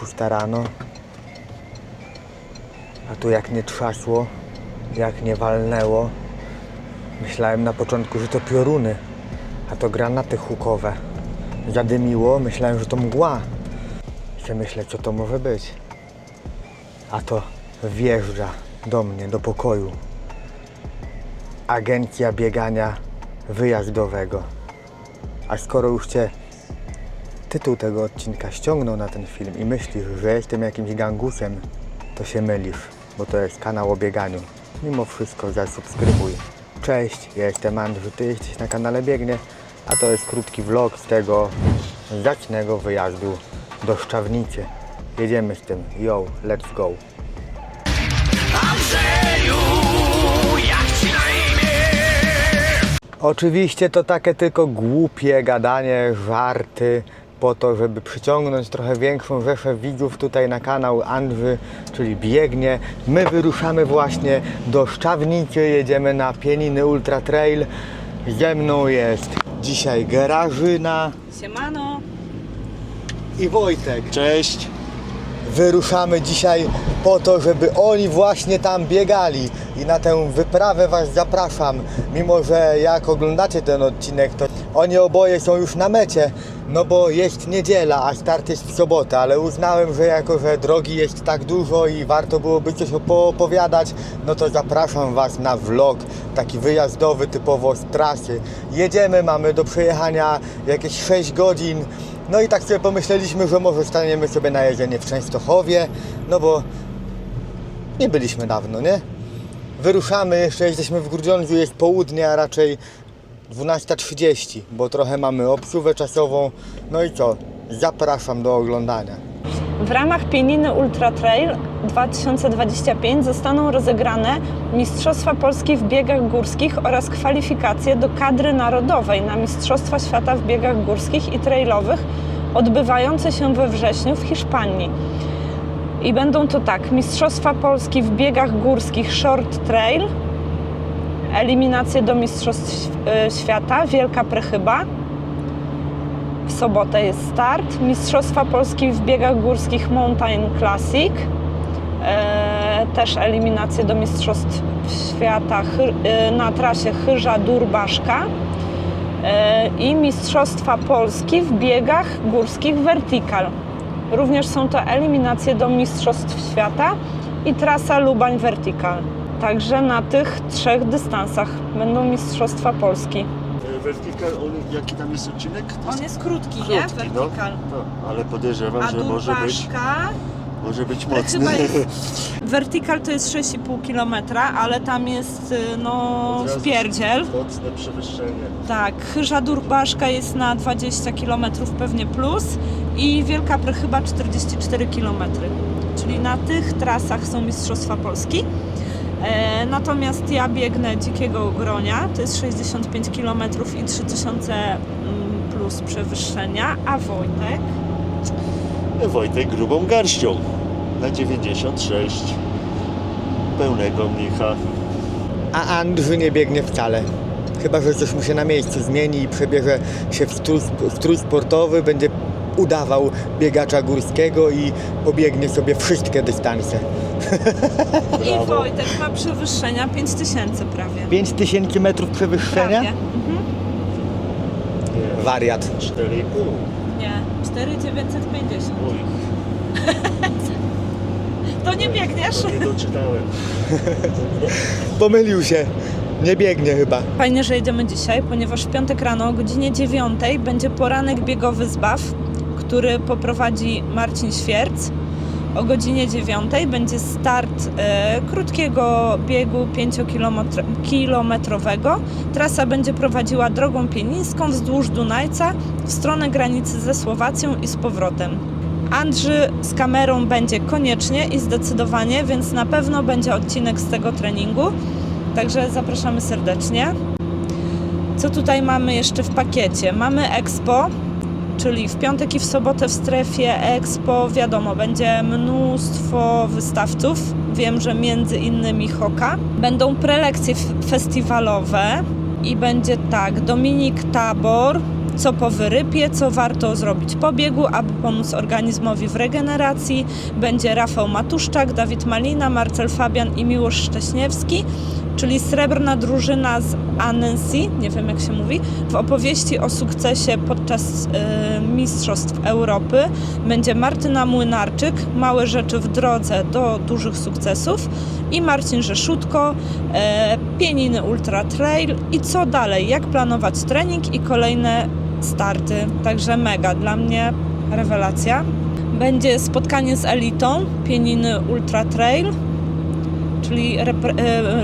6 rano. A tu jak nie trzasło, jak nie walnęło. Myślałem na początku, że to pioruny, a to granaty hukowe. Zadymiło, myślałem, że to mgła. Chcę myśleć, co to może być. A to wjeżdża do mnie, do pokoju. Agencja biegania wyjazdowego. A skoro już cię tytuł tego odcinka ściągnął na ten film i myślisz, że jestem jakimś gangusem, to się mylisz, bo to jest kanał o bieganiu. Mimo wszystko zasubskrybuj. Cześć, ja jestem Andrzej, ty jesteś na kanale Biegnie, a to jest krótki vlog z tego zacnego wyjazdu do Szczawnicy. Jedziemy z tym. Yo, let's go. Andrzeju, jak ci na imię? Oczywiście to takie tylko głupie gadanie, żarty po to, żeby przyciągnąć trochę większą rzeszę widzów tutaj na kanał Andrzy, czyli biegnie. My wyruszamy właśnie do Szczawnicy, jedziemy na Pieniny Ultra Trail. Ze mną jest dzisiaj Garażyna Siemano. i Wojtek. Cześć. Wyruszamy dzisiaj po to, żeby oni właśnie tam biegali i na tę wyprawę Was zapraszam. Mimo, że jak oglądacie ten odcinek, to oni oboje są już na mecie, no bo jest niedziela, a start jest w sobotę, ale uznałem, że jako, że drogi jest tak dużo i warto byłoby coś poopowiadać, no to zapraszam Was na vlog, taki wyjazdowy typowo z trasy. Jedziemy, mamy do przejechania jakieś 6 godzin, no i tak sobie pomyśleliśmy, że może staniemy sobie na jedzenie w Częstochowie, no bo nie byliśmy dawno, nie? Wyruszamy, jeszcze jesteśmy w Grudziądzu, jest południe, a raczej 12.30, bo trochę mamy obsuwę czasową. No i co? Zapraszam do oglądania. W ramach Pieniny Ultra Trail 2025 zostaną rozegrane Mistrzostwa Polski w biegach górskich oraz kwalifikacje do kadry narodowej na Mistrzostwa Świata w biegach górskich i trailowych odbywające się we wrześniu w Hiszpanii. I będą to tak, Mistrzostwa Polski w biegach górskich Short Trail, eliminacje do Mistrzostw e, Świata, Wielka Prechyba, w sobotę jest start. Mistrzostwa Polski w biegach górskich Mountain Classic. E, też eliminacje do Mistrzostw Świata e, na trasie Chyża-Durbaszka. I Mistrzostwa Polski w biegach górskich Vertical. Również są to eliminacje do Mistrzostw Świata i trasa Lubań Vertical. Także na tych trzech dystansach będą Mistrzostwa Polski. Vertical, on, jaki tam jest odcinek? To On jest krótki, nie? krótki, no. Vertical. No, ale podejrzewam, A że może być, Durbaszka może być mocny. chyba jest... Vertical to jest 6,5 km, ale tam jest y, no Od razu spierdziel. Mocne przewyższenie. Tak, Chyża Durbaszka jest na 20 km pewnie plus i Wielka Prechyba 44 km. Czyli na tych trasach są Mistrzostwa Polski. E, natomiast ja biegnę Dzikiego Gronia, to jest 65 km i 3000 mm, plus przewyższenia, a Wojtek Wojtek grubą garścią. Na 96. Pełnego mnicha. A Andrzy nie biegnie wcale. Chyba, że coś mu się na miejscu zmieni i przebierze się w strój, w strój sportowy, będzie udawał biegacza górskiego i pobiegnie sobie wszystkie dystanse. I. Wojtek ma przewyższenia 5000 prawie. 5000 metrów przewyższenia? Prawie. Mhm. Nie, Wariat. 4,5. Nie, 4950. Uj, To nie biegniesz? to nie doczytałem. Pomylił się. Nie biegnie chyba. Fajnie, że jedziemy dzisiaj, ponieważ w piątek rano o godzinie 9 będzie poranek biegowy z Baw, który poprowadzi Marcin Świerc. O godzinie 9 będzie start e, krótkiego biegu 5-kilometrowego. Trasa będzie prowadziła drogą pienińską wzdłuż Dunajca w stronę granicy ze Słowacją i z powrotem. Andrzy z kamerą będzie koniecznie i zdecydowanie, więc na pewno będzie odcinek z tego treningu. Także zapraszamy serdecznie. Co tutaj mamy jeszcze w pakiecie? Mamy Expo, czyli w piątek i w sobotę w strefie Expo, wiadomo, będzie mnóstwo wystawców. Wiem, że między innymi Hoka. Będą prelekcje festiwalowe i będzie tak, Dominik Tabor, co po wyrypie, co warto zrobić po biegu, aby pomóc organizmowi w regeneracji. Będzie Rafał Matuszczak, Dawid Malina, Marcel Fabian i Miłosz Szcześniewski, czyli srebrna drużyna z Annecy, nie wiem jak się mówi, w opowieści o sukcesie podczas e, Mistrzostw Europy będzie Martyna Młynarczyk, Małe rzeczy w drodze do dużych sukcesów i Marcin Rzeszutko, e, Pieniny Ultra Trail i co dalej, jak planować trening i kolejne starty. Także mega, dla mnie rewelacja. Będzie spotkanie z elitą Pieniny Ultra Trail, czyli, e,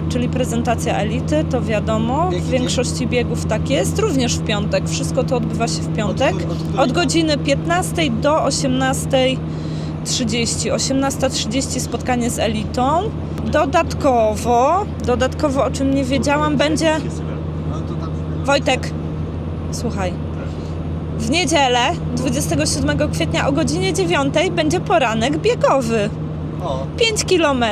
czyli prezentacja elity, to wiadomo. W większości biegów tak jest, również w piątek. Wszystko to odbywa się w piątek. Od godziny 15 do 18.30. 18.30 spotkanie z elitą. Dodatkowo, dodatkowo o czym nie wiedziałam, będzie. Wojtek, słuchaj. W niedzielę 27 kwietnia o godzinie 9 będzie poranek biegowy. O, 5 km.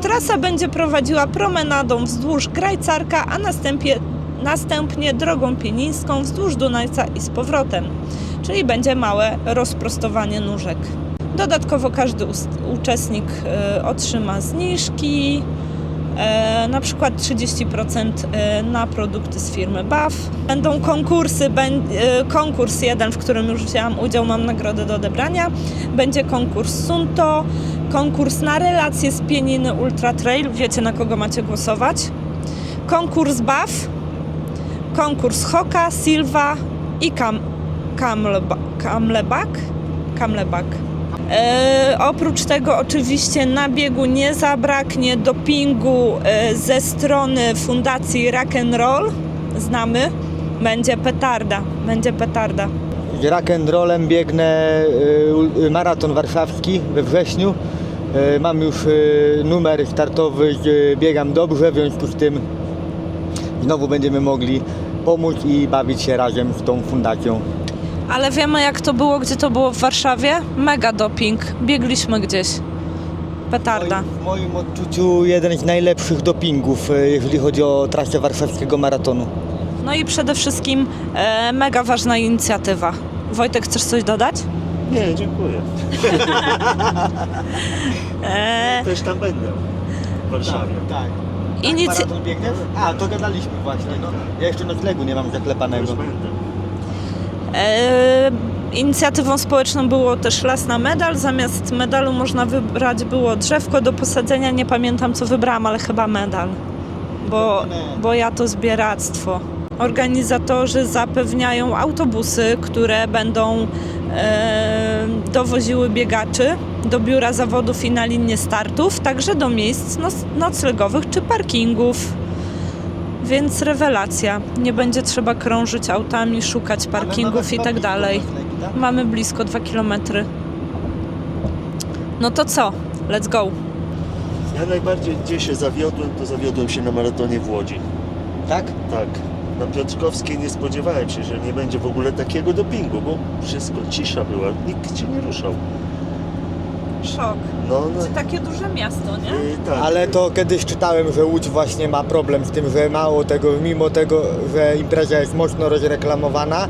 Trasa będzie prowadziła promenadą wzdłuż Grajcarka, a następnie, następnie drogą pienińską wzdłuż Dunajca i z powrotem. Czyli będzie małe rozprostowanie nóżek. Dodatkowo każdy uczestnik e, otrzyma zniżki, e, na przykład 30% e, na produkty z firmy BAF. Będą konkursy, ben, e, konkurs jeden, w którym już wzięłam udział, mam nagrodę do odebrania. Będzie konkurs Sunto, konkurs na relacje z Pieniny Ultra Trail, wiecie na kogo macie głosować. Konkurs BAF, konkurs Hoka, Silva i Kam, Kamleba, Kamlebak? Kamlebak. E, oprócz tego oczywiście na biegu nie zabraknie dopingu e, ze strony Fundacji Rock and Roll. Znamy. Będzie petarda, będzie petarda. z rock'n'rollem biegnę y, y, maraton warszawski we wrześniu. Y, Mam już y, numer startowy, y, biegam dobrze, w związku z tym znowu będziemy mogli pomóc i bawić się razem z tą fundacją. Ale wiemy jak to było, gdzie to było w Warszawie? Mega doping. Biegliśmy gdzieś. Petarda. W moim odczuciu jeden z najlepszych dopingów, jeżeli chodzi o trasę warszawskiego maratonu. No i przede wszystkim e, mega ważna inicjatywa. Wojtek, chcesz coś dodać? Nie, dziękuję. E, Też tam będę. W Warszawie. tak. Inicy- Maraton biegniesz? A, to gadaliśmy właśnie. No. Ja jeszcze noclegu nie mam zaklepanego. Będę. E, inicjatywą społeczną było też las na medal. Zamiast medalu można wybrać było drzewko do posadzenia. Nie pamiętam co wybrałam, ale chyba medal. Bo, bo ja to zbieractwo. Organizatorzy zapewniają autobusy, które będą dowoziły biegaczy do biura zawodów i na linię startów, także do miejsc noc- noclegowych czy parkingów. Więc rewelacja. Nie będzie trzeba krążyć autami, szukać parkingów i tak dalej. Mamy blisko 2 km. No to co? Let's go. Ja najbardziej gdzie się zawiodłem, to zawiodłem się na maratonie w Łodzi. Tak? Tak. Na Piotrkowskiej nie spodziewałem się, że nie będzie w ogóle takiego dopingu, bo wszystko cisza była, nikt cię nie ruszał. Szok. No, no. Takie duże miasto, nie? y, tak. Ale to kiedyś czytałem, że Łódź właśnie ma problem z tym, że mało tego, mimo tego, że impreza jest mocno rozreklamowana,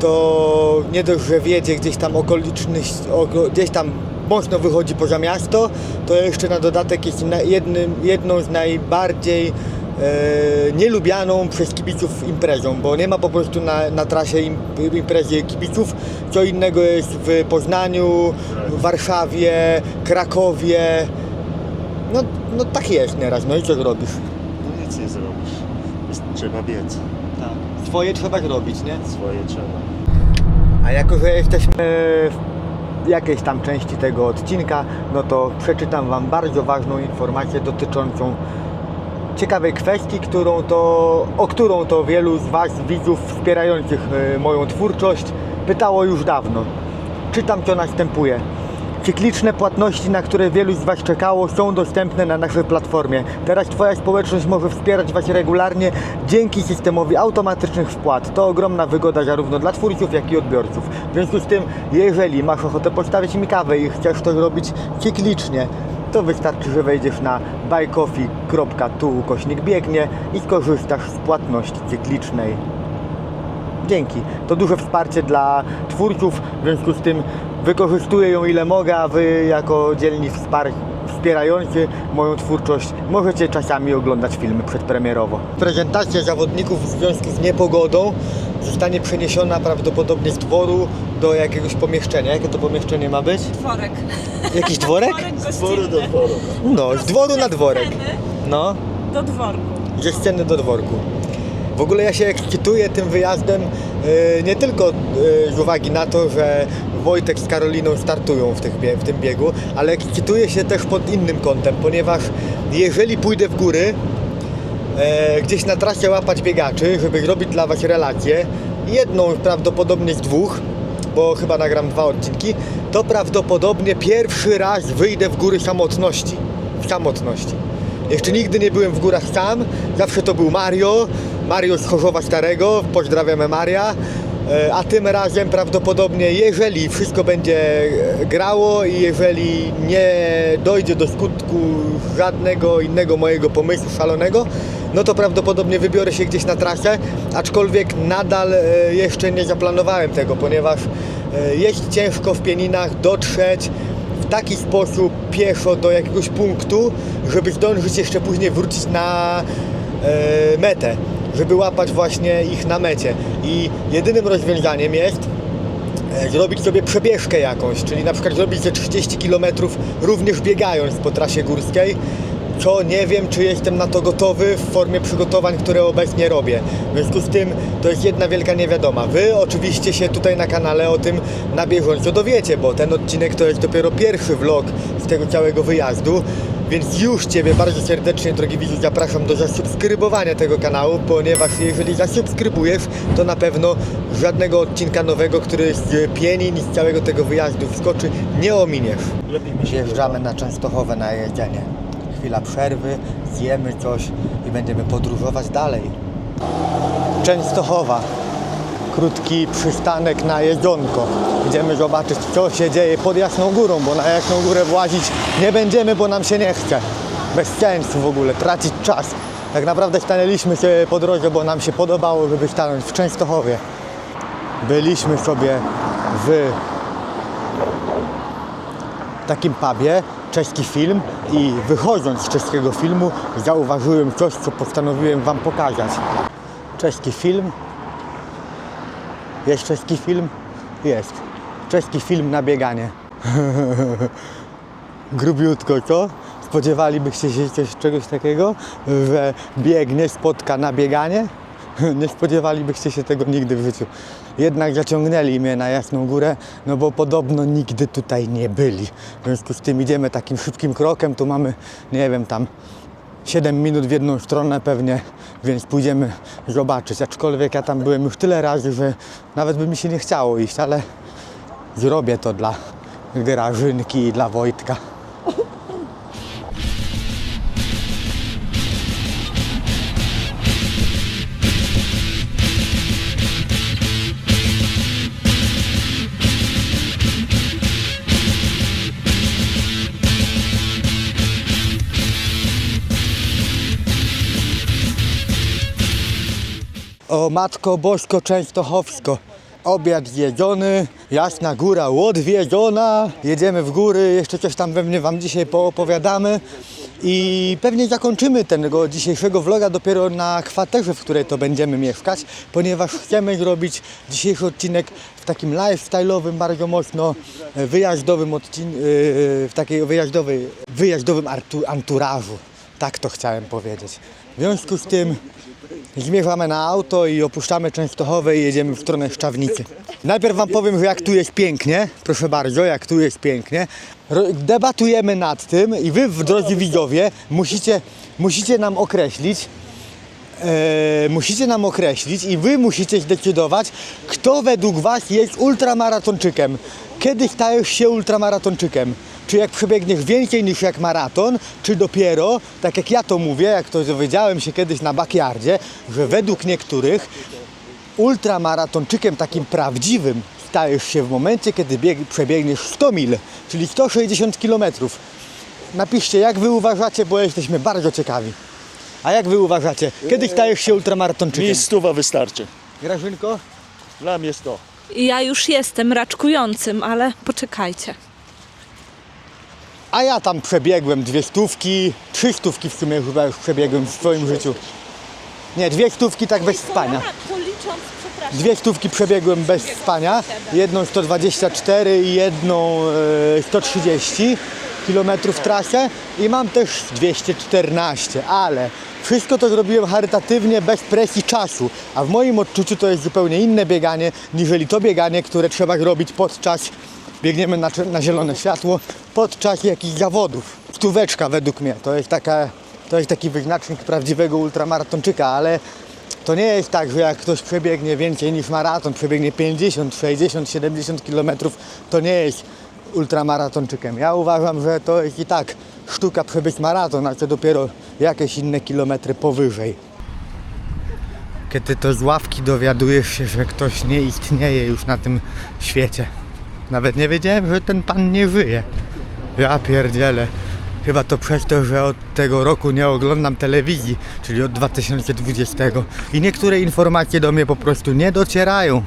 to nie dość, że wiedzie gdzieś tam okoliczny, oko- gdzieś tam mocno wychodzi poza miasto, to jeszcze na dodatek jest na jednym, jedną z najbardziej nielubianą przez kibiców imprezą, bo nie ma po prostu na, na trasie im, imprezy kibiców. Co innego jest w Poznaniu, Warszawie, Krakowie. No, no tak jest nieraz, no i co zrobisz? No nic nie zrobisz. Jest, trzeba biec. Tak. Swoje trzeba zrobić, nie? Swoje trzeba. A jako, że jesteśmy w jakiejś tam części tego odcinka, no to przeczytam Wam bardzo ważną informację dotyczącą ciekawej kwestii, którą to, o którą to wielu z Was, widzów wspierających e, moją twórczość, pytało już dawno. Czytam, co następuje. Cykliczne płatności, na które wielu z Was czekało, są dostępne na naszej platformie. Teraz Twoja społeczność może wspierać Was regularnie dzięki systemowi automatycznych wpłat. To ogromna wygoda zarówno dla twórców, jak i odbiorców. W związku z tym, jeżeli masz ochotę postawić mi kawę i chcesz to robić cyklicznie, to wystarczy, że wejdziesz na buycoffee.tu ukośnik biegnie i skorzystasz z płatności cyklicznej. dzięki. To duże wsparcie dla twórców, w związku z tym wykorzystuję ją ile mogę, a wy jako dzielni wspierający moją twórczość możecie czasami oglądać filmy przedpremierowo. Prezentacja zawodników w związku z niepogodą zostanie przeniesiona prawdopodobnie z dworu do jakiegoś pomieszczenia. Jakie to pomieszczenie ma być? Dworek. Jakiś dworek? Dworu do dworu. No, z dworu na dworek. No, Do dworku. ze sceny do dworku. W ogóle ja się ekscytuję tym wyjazdem e, nie tylko e, z uwagi na to, że Wojtek z Karoliną startują w, tych, bie- w tym biegu, ale ekscytuję się też pod innym kątem, ponieważ jeżeli pójdę w góry, e, gdzieś na trasie łapać biegaczy, żeby zrobić dla Was relację, jedną prawdopodobnie z dwóch, bo chyba nagram dwa odcinki, to prawdopodobnie pierwszy raz wyjdę w góry samotności. W samotności. Jeszcze nigdy nie byłem w górach sam, zawsze to był Mario, Mario z Chorzowa Starego, pozdrawiamy Maria. E, A tym razem prawdopodobnie, jeżeli wszystko będzie grało i jeżeli nie dojdzie do skutku żadnego innego mojego pomysłu szalonego, no to prawdopodobnie wybiorę się gdzieś na trasę, aczkolwiek nadal e, jeszcze nie zaplanowałem tego, ponieważ e, jest ciężko w Pieninach dotrzeć w taki sposób pieszo do jakiegoś punktu, żeby zdążyć jeszcze później wrócić na e, metę, żeby łapać właśnie ich na mecie. I jedynym rozwiązaniem jest zrobić sobie przebieżkę jakąś, czyli na przykład zrobić ze 30 km również biegając po trasie górskiej, co nie wiem, czy jestem na to gotowy w formie przygotowań, które obecnie robię. W związku z tym to jest jedna wielka niewiadoma. Wy oczywiście się tutaj na kanale o tym na bieżąco dowiecie, bo ten odcinek to jest dopiero pierwszy vlog z tego całego wyjazdu. Więc już Ciebie bardzo serdecznie, drogi widzu, zapraszam do zasubskrybowania tego kanału, ponieważ jeżeli zasubskrybujesz, to na pewno żadnego odcinka nowego, który z Pienin i z całego tego wyjazdu wskoczy, nie ominiesz. Wjeżdżamy na Częstochowę na jedzenie. Chwila przerwy, zjemy coś i będziemy podróżować dalej. Częstochowa. Krótki przystanek na jedzonko. Idziemy zobaczyć, co się dzieje pod Jasną Górą, bo na Jasną Górę włazić nie będziemy, bo nam się nie chce. Bez sensu w ogóle, tracić czas. Tak naprawdę stanęliśmy sobie po drodze, bo nam się podobało, żeby stanąć w Częstochowie. Byliśmy sobie w takim pubie, czeski film i wychodząc z czeskiego filmu zauważyłem coś, co postanowiłem Wam pokazać. Czeski film. Jest czeski film? Jest. Czeski film na bieganie. Grubiutko, co? Spodziewalibyście się coś, czegoś takiego, że biegnie spotka na bieganie? Nie spodziewalibyście się tego nigdy w życiu. Jednak zaciągnęli mnie na Jasną Górę, no bo podobno nigdy tutaj nie byli. W związku z tym idziemy takim szybkim krokiem, tu mamy, nie wiem, tam 7 minut w jedną stronę pewnie, więc pójdziemy zobaczyć. Aczkolwiek ja tam byłem już tyle razy, że nawet by mi się nie chciało iść, ale zrobię to dla Grażynki i dla Wojtka. O Matko Bosko Częstochowsko. Obiad zjedzony, Jasna Góra odwiedzona. Jedziemy w góry, jeszcze coś tam pewnie Wam dzisiaj poopowiadamy. I pewnie zakończymy tego dzisiejszego vloga dopiero na kwaterze, w której to będziemy mieszkać, ponieważ chcemy zrobić dzisiejszy odcinek w takim lifestyle'owym, bardzo mocno e, wyjazdowym odcinku, w takiej wyjazdowej, wyjazdowym anturażu. Tak to chciałem powiedzieć. W związku z tym Zmierzamy na auto i opuszczamy Częstochowę i jedziemy w stronę Szczawnicy. Najpierw Wam powiem, jak tu jest pięknie, proszę bardzo, jak tu jest pięknie. Debatujemy nad tym i Wy, drodzy widzowie, musicie, musicie nam określić, e, musicie nam określić i Wy musicie zdecydować, kto według Was jest ultramaratończykiem. Kiedy stajesz się ultramaratończykiem? Czy jak przebiegniesz więcej niż jak maraton, czy dopiero, tak jak ja to mówię, jak to dowiedziałem się kiedyś na backyardzie, że według niektórych ultramaratończykiem takim prawdziwym stajesz się w momencie, kiedy bieg, przebiegniesz 100 mil, czyli 160 km. Napiszcie, jak wy uważacie, bo jesteśmy bardzo ciekawi. A jak wy uważacie? Kiedy stajesz się ultramaratończykiem? Mi stuwa wystarczy. Grażynko? Dla mnie 100. Ja już jestem raczkującym, ale poczekajcie. A ja tam przebiegłem dwie stówki, trzy stówki w sumie chyba już przebiegłem w swoim życiu. Nie, dwie stówki tak bez spania. Dwie stówki przebiegłem bez spania, jedną 124 i jedną e, 130 km trasę. I mam też 214, ale wszystko to zrobiłem charytatywnie, bez presji czasu, a w moim odczuciu to jest zupełnie inne bieganie, niżeli to bieganie, które trzeba zrobić podczas, biegniemy na, na zielone światło, podczas jakichś zawodów. Stóweczka według mnie, to jest taka, to jest taki wyznacznik prawdziwego ultramaratończyka, ale to nie jest tak, że jak ktoś przebiegnie więcej niż maraton, przebiegnie 50, 60, 70 km, to nie jest ultramaratończykiem. Ja uważam, że to jest i tak sztuka przebyć maraton, a to dopiero jakieś inne kilometry powyżej. Kiedy to z ławki dowiadujesz się, że ktoś nie istnieje już na tym świecie. Nawet nie wiedziałem, że ten pan nie żyje. Ja pierdzielę. Chyba to przez to, że od tego roku nie oglądam telewizji, czyli od 2020. I niektóre informacje do mnie po prostu nie docierają.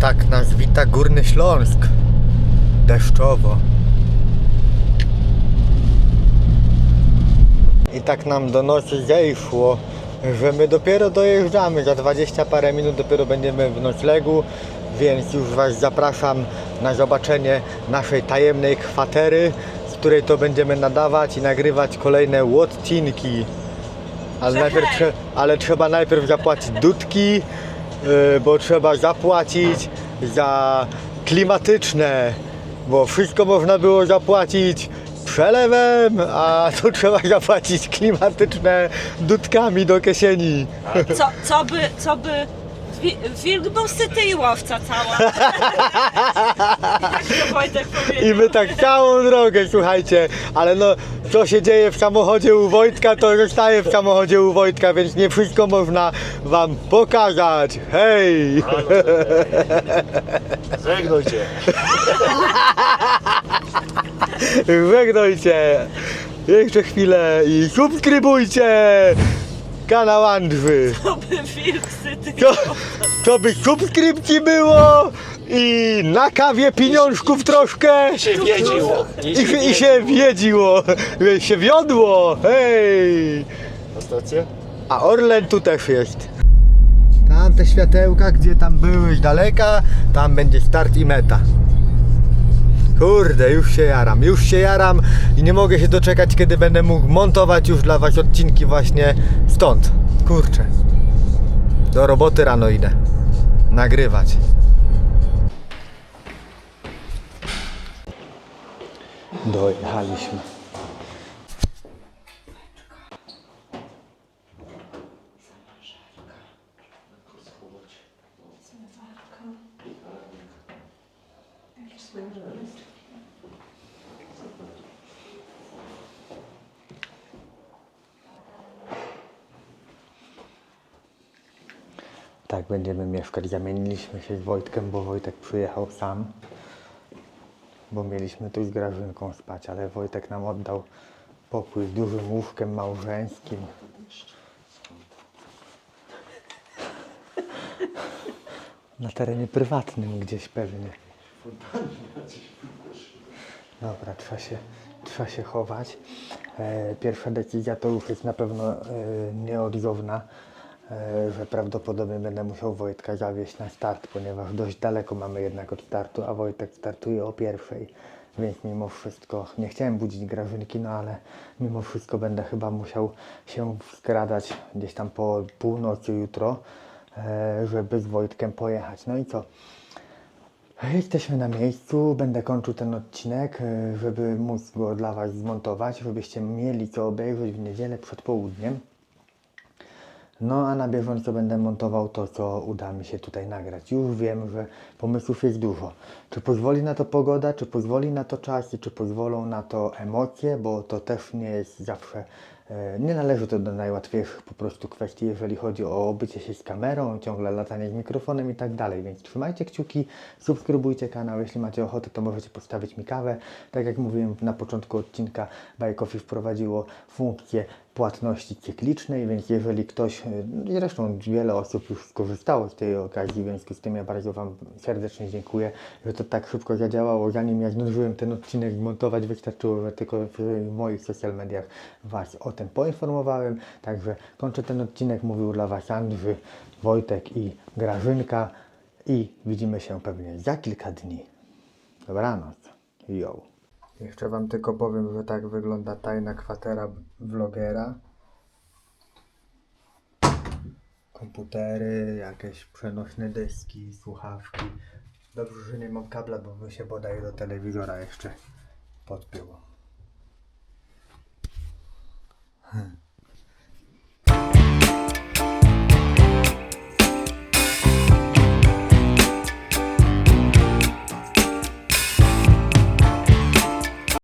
Tak nas wita Górny Śląsk. Deszczowo. I tak nam do nocy zejszło, że my dopiero dojeżdżamy. Za 20 parę minut dopiero będziemy w noclegu, więc już Was zapraszam na zobaczenie naszej tajemnej kwatery, z której to będziemy nadawać i nagrywać kolejne odcinki. Ale, najpierw, trze- ale trzeba najpierw zapłacić dudki, yy, bo trzeba zapłacić za klimatyczne, bo wszystko można było zapłacić przelewem, a tu trzeba zapłacić klimatyczne dudkami do kieszeni. Co, co by, co by... wi- Wilk był syty i łowca cała. tak to Wojtek powiedział. I my tak całą drogę, słuchajcie, ale no co się dzieje w samochodzie u Wojtka, to zostaje w samochodzie u Wojtka, więc nie wszystko można wam pokazać. Hej! Żegnajcie. Żegnajcie! Jeszcze chwilę i subskrybujcie kanał Andrzy. To by wilk syty i To, to by subskrypcji było i na kawie pieniążków troszkę się wiedziło. i, się- i się wiedziło, się wiodło. Hej! Stację? A Orlen tu też jest. Tam te światełka, gdzie tam były z daleka, tam będzie start i meta. Kurde, już się jaram, już się jaram i nie mogę się doczekać, kiedy będę mógł montować już dla Was odcinki właśnie stąd. Kurczę. Do roboty rano idę. Nagrywać. Dojechaliśmy. Tak, będziemy mieszkać. Zamieniliśmy się z Wojtkiem, bo Wojtek przyjechał sam. Bo mieliśmy tu z Grażynką spać, ale Wojtek nam oddał pokój z dużym łóżkiem małżeńskim. Na terenie prywatnym gdzieś pewnie. Dobra, trzeba się, trzeba się chować. E, pierwsza decyzja to już jest na pewno e, nieodzowna, że prawdopodobnie będę musiał Wojtka zawieźć na start, ponieważ dość daleko mamy jednak od startu, a Wojtek startuje o pierwszej. Więc mimo wszystko, nie chciałem budzić Grażynki, no ale mimo wszystko będę chyba musiał się skradać gdzieś tam po północy jutro, e, żeby z Wojtkiem pojechać. No i co? Jesteśmy na miejscu, będę kończył ten odcinek, e, żeby móc go dla Was zmontować, żebyście mieli co obejrzeć w niedzielę przed południem. No a na bieżąco będę montował to, co uda mi się tutaj nagrać. Już wiem, że pomysłów jest dużo. Czy pozwoli na to pogoda, czy pozwoli na to czas czy pozwolą na to emocje, bo to też nie jest zawsze E, Nie należy to do najłatwiejszych po prostu kwestii, jeżeli chodzi o obycie się z kamerą, ciągle latanie z mikrofonem i tak dalej, więc trzymajcie kciuki, subskrybujcie kanał, jeśli macie ochotę, to możecie postawić mi kawę. Tak jak mówiłem na początku odcinka, Coffee wprowadziło funkcję płatności cyklicznej, więc jeżeli ktoś, e, zresztą wiele osób już skorzystało z tej okazji, w związku z tym ja bardzo Wam serdecznie dziękuję, że to tak szybko zadziałało. Zanim ja zdążyłem ten odcinek zmontować, wystarczyło, że tylko w moich social mediach Was o tym poinformowałem. Także kończę ten odcinek. Mówił dla Was Andrzej, Wojtek i Grażynka i widzimy się pewnie za kilka dni. Dobranoc. Yo. Jeszcze Wam tylko powiem, że tak wygląda tajna kwatera vlogera. Komputery, jakieś przenośne deski, słuchawki. Dobrze, że nie mam kabla, bo bym się bodaj do telewizora jeszcze podpiął. Hmm.